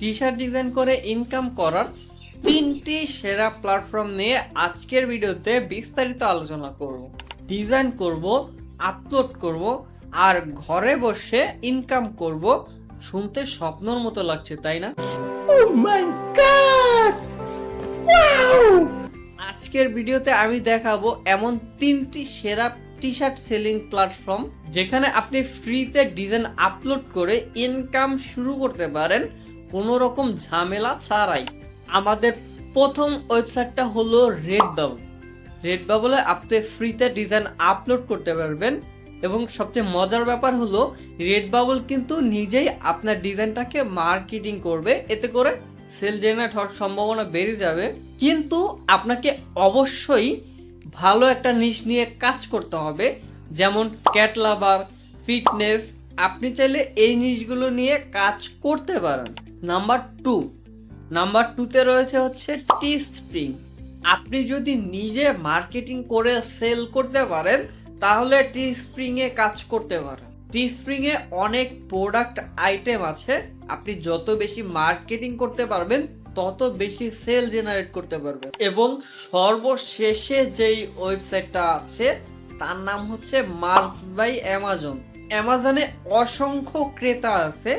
টি shirt design করে income করার তিনটি সেরা প্ল্যাটফর্ম নিয়ে আজকের ভিডিওতে বিস্তারিত আলোচনা করব। ডিজাইন করব আপলোড করব আর ঘরে বসে ইনকাম করব। শুনতে স্বপ্নর মতো লাগছে তাই না? Oh! আজকের ভিডিওতে আমি দেখাবো এমন তিনটি সেরা টি শার্ট সেলিং প্ল্যাটফর্ম যেখানে আপনি ফ্রিতে ডিজাইন আপলোড করে ইনকাম শুরু করতে পারেন। কোনো রকম ঝামেলা ছাড়াই আমাদের প্রথম ওয়েবসাইটটা হলো রেড বাবল রেড বাবলে আপনি ফ্রিতে ডিজাইন আপলোড করতে পারবেন এবং সবচেয়ে মজার ব্যাপার হলো রেড বাবল কিন্তু নিজেই আপনার ডিজাইনটাকে মার্কেটিং করবে। এতে করে সেল জেনারেট হওয়ার সম্ভাবনা বেড়ে যাবে। কিন্তু আপনাকে অবশ্যই ভালো একটা নিশ নিয়ে কাজ করতে হবে। যেমন ক্যাট লাভার ফিটনেস আপনি চাইলে এই জিনিসগুলো নিয়ে কাজ করতে পারেন। নাম্বার টু নাম্বার টুতে রয়েছে হচ্ছে টি স্প্রিং আপনি যদি নিজে মার্কেটিং করে সেল করতে পারেন, তাহলে টি স্প্রিং এ কাজ করতে পারেন। টি স্প্রিং এ অনেক প্রোডাক্ট আইটেম আছে। আপনি যত বেশি মার্কেটিং করতে পারবেন, তত বেশি সেল জেনারেট করতে পারবেন। এবং সর্বশেষে যেই ওয়েবসাইটটা আছে, তার নাম হচ্ছে মার্চ বাই অ্যামাজন অ্যামাজনে অসংখ্য ক্রেতা আছে।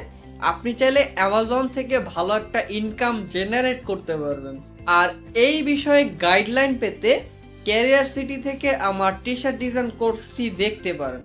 আপনি চাইলে অ্যামাজন থেকে ভালো একটা ইনকাম জেনারেট করতে পারবেন। আর এই বিষয়ে গাইডলাইন পেতে ক্যারিয়ার সিটি থেকে আমার টি শার্ট ডিজাইন কোর্সটি দেখতে পারেন।